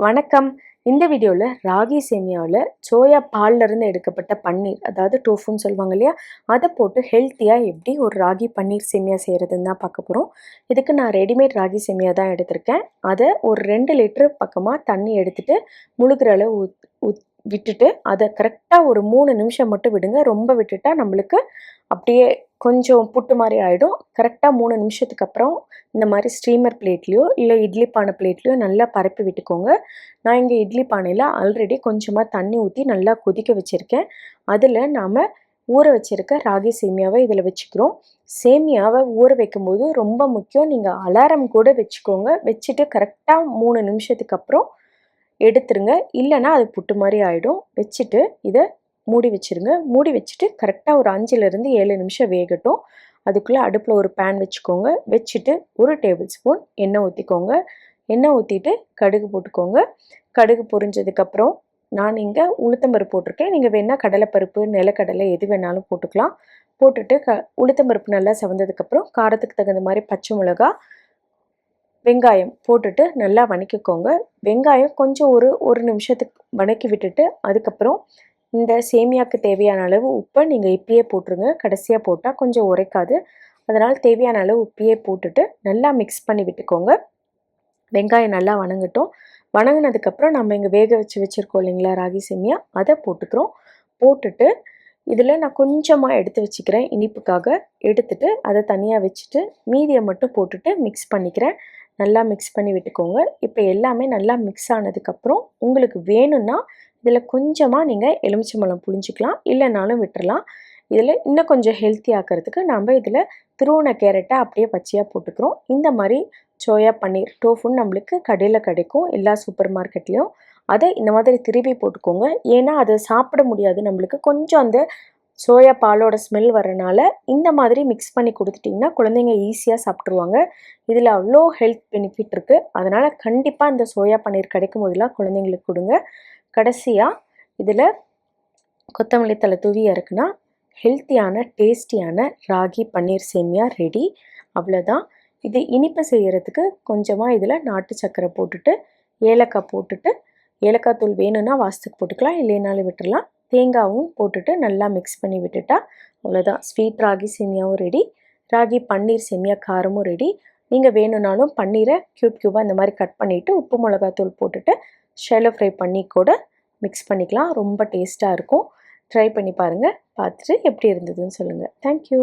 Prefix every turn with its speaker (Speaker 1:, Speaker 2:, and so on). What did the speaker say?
Speaker 1: வணக்கம். இந்த வீடியோவில் ராகி சேமியாவில் சோயா பால்லேருந்து எடுக்கப்பட்ட பன்னீர் அதாவது டோஃபுன்னு சொல்லுவாங்க இல்லையா? அதை போட்டு ஹெல்த்தியாக எப்படி ஒரு ராகி பன்னீர் சேமியா செய்கிறதுன்னு தான் பார்க்க போகிறோம் இதுக்கு நான் ரெடிமேட் ராகி சேமியா தான் எடுத்திருக்கேன். அதை ஒரு ரெண்டு லிட்டரு பக்கமாக தண்ணி எடுத்துகிட்டு முழுகிற அளவு ஊத் ஊத் விட்டுட்டு அதை கரெக்டாக ஒரு மூணு நிமிஷம் மட்டும் விடுங்க. ரொம்ப விட்டுட்டா நம்மளுக்கு அப்படியே கொஞ்சம் புட்டு மாதிரி ஆகிடும் கரெக்டாக மூணு நிமிஷத்துக்கு அப்புறம் இந்த மாதிரி ஸ்டீமர் பிளேட்லேயோ இல்லை இட்லி பானை பிளேட்லேயோ நல்லா பரப்பி விட்டுக்கோங்க. நான் இங்கே இட்லி பானையில் ஆல்ரெடி கொஞ்சமாக தண்ணி ஊற்றி நல்லா கொதிக்க வச்சுருக்கேன். அதில் நாம் ஊற வச்சுருக்க ராகி சேமியாவை இதில் வச்சுக்கிறோம். சேமியாவை ஊற வைக்கும்போது ரொம்ப முக்கியம் நீங்கள் அலாரம் கூட வச்சுக்கோங்க. வச்சுட்டு கரெக்டாக மூணு நிமிஷத்துக்கு அப்புறம் எடுத்துருங்க. இல்லைன்னா அது புட்டு மாதிரி ஆகிடும் வச்சுட்டு இதை மூடி வச்சுருங்க. மூடி வச்சுட்டு கரெக்டாக ஒரு அஞ்சுலேருந்து ஏழு நிமிஷம் வேகட்டும். அதுக்குள்ளே அடுப்பில் ஒரு பேன் வச்சுக்கோங்க. வச்சுட்டு ஒரு டேபிள் ஸ்பூன் எண்ணெய் ஊற்றிக்கோங்க எண்ணெய் ஊற்றிட்டு கடுகு போட்டுக்கோங்க. கடுகு பொரிஞ்சதுக்கப்புறம் நான் இங்கே உளுத்தம்பருப்பு போட்டிருக்கேன். நீங்கள் வேணால் கடலைப்பருப்பு நிலக்கடலை எது வேணாலும் போட்டுக்கலாம். போட்டுட்டு க உளுத்தம்பருப்பு நல்லா செவந்ததுக்கப்புறம் காரத்துக்கு தகுந்த மாதிரி பச்சை மிளகா வெங்காயம் போட்டுட்டு நல்லா வணக்கிக்கோங்க. வெங்காயம் கொஞ்சம் ஒரு ஒரு நிமிஷத்துக்கு வணக்கி விட்டுட்டு அதுக்கப்புறம் இந்த சேமியாவுக்கு தேவையான அளவு உப்பை நீங்கள் இப்பயே போட்டுருங்க. கடைசியாக போட்டால் கொஞ்சம் உரைக்காது. அதனால் தேவையான அளவு உப்பையே போட்டுட்டு நல்லா மிக்ஸ் பண்ணி விட்டுக்கோங்க. வெங்காயம் நல்லா வணங்கட்டும். வணங்கினதுக்கப்புறம் நம்ம இங்கே வேக வச்சு வச்சுருக்கோம் இல்லைங்களா ராகி சேமியா? அதை போட்டுக்கிறோம். போட்டுட்டு இதில் நான் கொஞ்சமாக எடுத்து வச்சுக்கிறேன் இனிப்புக்காக. எடுத்துட்டு அதை தனியாக வச்சுட்டு மீதியை மட்டும் போட்டுட்டு மிக்ஸ் பண்ணிக்கிறேன். நல்லா மிக்ஸ் பண்ணி விட்டுக்கோங்க. இப்போ எல்லாமே நல்லா மிக்ஸ் ஆனதுக்கப்புறம் உங்களுக்கு வேணும்னா இதில் கொஞ்சமாக நீங்கள் எலுமிச்சம்பழம் புளிஞ்சிக்கலாம் இல்லைனாலும் விட்டுறலாம். இதில் இன்னும் கொஞ்சம் ஹெல்த்தி ஆக்கிறதுக்கு நம்ம இதில் திருவண கேரட்டை அப்படியே பச்சையாக போட்டுக்கிறோம். இந்த மாதிரி சோயா பன்னீர் டோஃபுன்னு நம்மளுக்கு கடையில் கிடைக்கும் எல்லா சூப்பர் மார்க்கெட்லேயும் அதை இந்த மாதிரி திருப்பி போட்டுக்கோங்க. ஏன்னா அதை சாப்பிட முடியாது நம்மளுக்கு. கொஞ்சம் அந்த சோயா பாலோட ஸ்மெல் வரனால இந்த மாதிரி மிக்ஸ் பண்ணி கொடுத்துட்டிங்கன்னா குழந்தைங்க ஈஸியாக சாப்பிட்ருவாங்க இதில் அவ்வளோ ஹெல்த் பெனிஃபிட் இருக்குது அதனால் கண்டிப்பாக இந்த சோயா பன்னீர் கிடைக்கும் போதெல்லாம் குழந்தைங்களுக்கு கொடுங்க. கடைசியாக இதில் கொத்தமல்லி தலை தூவி இறக்குனா ஹெல்த்தியான டேஸ்டியான ராகி பன்னீர் சேமியா ரெடி அவ்வளோதான் இது இனிப்பு செய்கிறதுக்கு கொஞ்சமாக இதில் நாட்டு சர்க்கரை போட்டுட்டு ஏலக்காய் போட்டுட்டு ஏலக்காய் தூள் வேணும்னா வாசத்துக்கு போட்டுக்கலாம் இல்லைனாலும் விட்டுடலாம் தேங்காவும் போட்டுட்டு நல்லா மிக்ஸ் பண்ணி விட்டுட்டா அவ்வளோதான் ஸ்வீட் ராகி சேமியாவும் ரெடி ராகி பன்னீர் சேமியா காரமும் ரெடி நீங்கள் வேணும்னாலும் பன்னீரை க்யூப் க்யூபாக இந்த மாதிரி கட் பண்ணிவிட்டு உப்பு மிளகாத்தூள் போட்டுட்டு ஷெல்லோ ஃப்ரை பண்ணி கூட மிக்ஸ் பண்ணிக்கலாம். ரொம்ப டேஸ்ட்டாக இருக்கும். ட்ரை பண்ணி பாருங்கள் பார்த்துட்டு எப்படி இருந்ததுன்னு சொல்லுங்கள் தேங்க்யூ